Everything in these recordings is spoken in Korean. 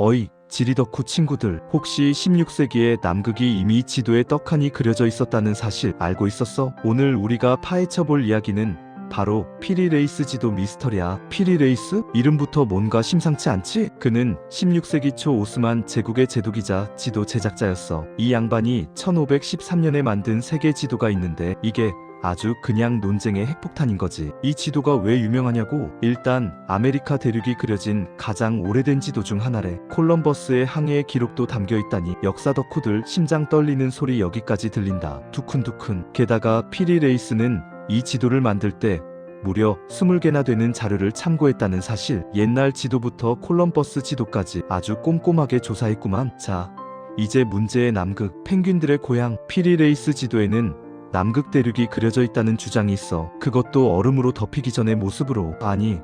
어이, 지리덕후 친구들, 혹시 16세기에 남극이 이미 지도에 떡하니 그려져 있었다는 사실 알고 있었어? 오늘 우리가 파헤쳐볼 이야기는 바로 피리레이스 지도 미스터리야. 피리레이스? 이름부터 뭔가 심상치 않지? 그는 16세기 초 오스만 제국의 제도기자 지도 제작자였어. 이 양반이 1513년에 만든 세계 지도가 있는데 이게 아주 그냥 논쟁의 핵폭탄인 거지. 이 지도가 왜 유명하냐고? 일단 아메리카 대륙이 그려진 가장 오래된 지도 중 하나래. 콜럼버스의 항해의 기록도 담겨 있다니 역사 덕후들 심장 떨리는 소리 여기까지 들린다. 두큰두큰. 게다가 피리 레이스는 이 지도를 만들 때 무려 20개나 되는 자료를 참고했다는 사실. 옛날 지도부터 콜럼버스 지도까지 아주 꼼꼼하게 조사했구만. 자, 이제 문제의 남극 펭귄들의 고향 피리레이스 지도에는 남극 대륙이 그려져 있다는 주장이 있어. 그것도 얼음으로 덮이기 전의 모습으로. 아니,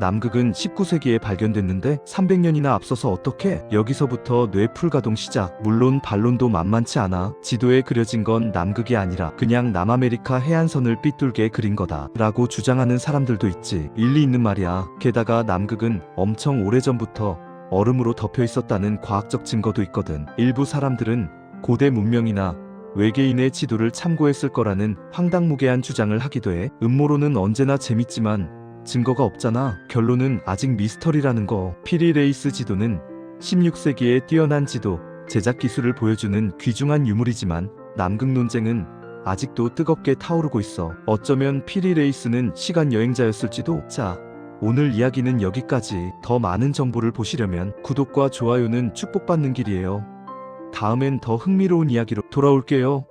남극은 19세기에 발견됐는데 300년이나 앞서서 어떻게 여기서부터 뇌풀 가동 시작. 물론 반론도 만만치 않아. 지도에 그려진 건 남극이 아니라 그냥 남아메리카 해안선을 삐뚤게 그린 거다. 라고 주장하는 사람들도 있지. 일리 있는 말이야. 게다가 남극은 엄청 오래전부터 얼음으로 덮여 있었다는 과학적 증거도 있거든. 일부 사람들은 고대 문명이나 외계인의 지도를 참고했을 거라는 황당무계한 주장을 하기도 해. 음모론은 언제나 재밌지만 증거가 없잖아. 결론은 아직 미스터리라는 거. 피리 레이스 지도는 16세기의 뛰어난 지도, 제작 기술을 보여주는 귀중한 유물이지만 남극 논쟁은 아직도 뜨겁게 타오르고 있어. 어쩌면 피리 레이스는 시간 여행자였을지도. 자, 오늘 이야기는 여기까지. 더 많은 정보를 보시려면 구독과 좋아요는 축복받는 길이에요. 다음엔 더 흥미로운 이야기로 돌아올게요.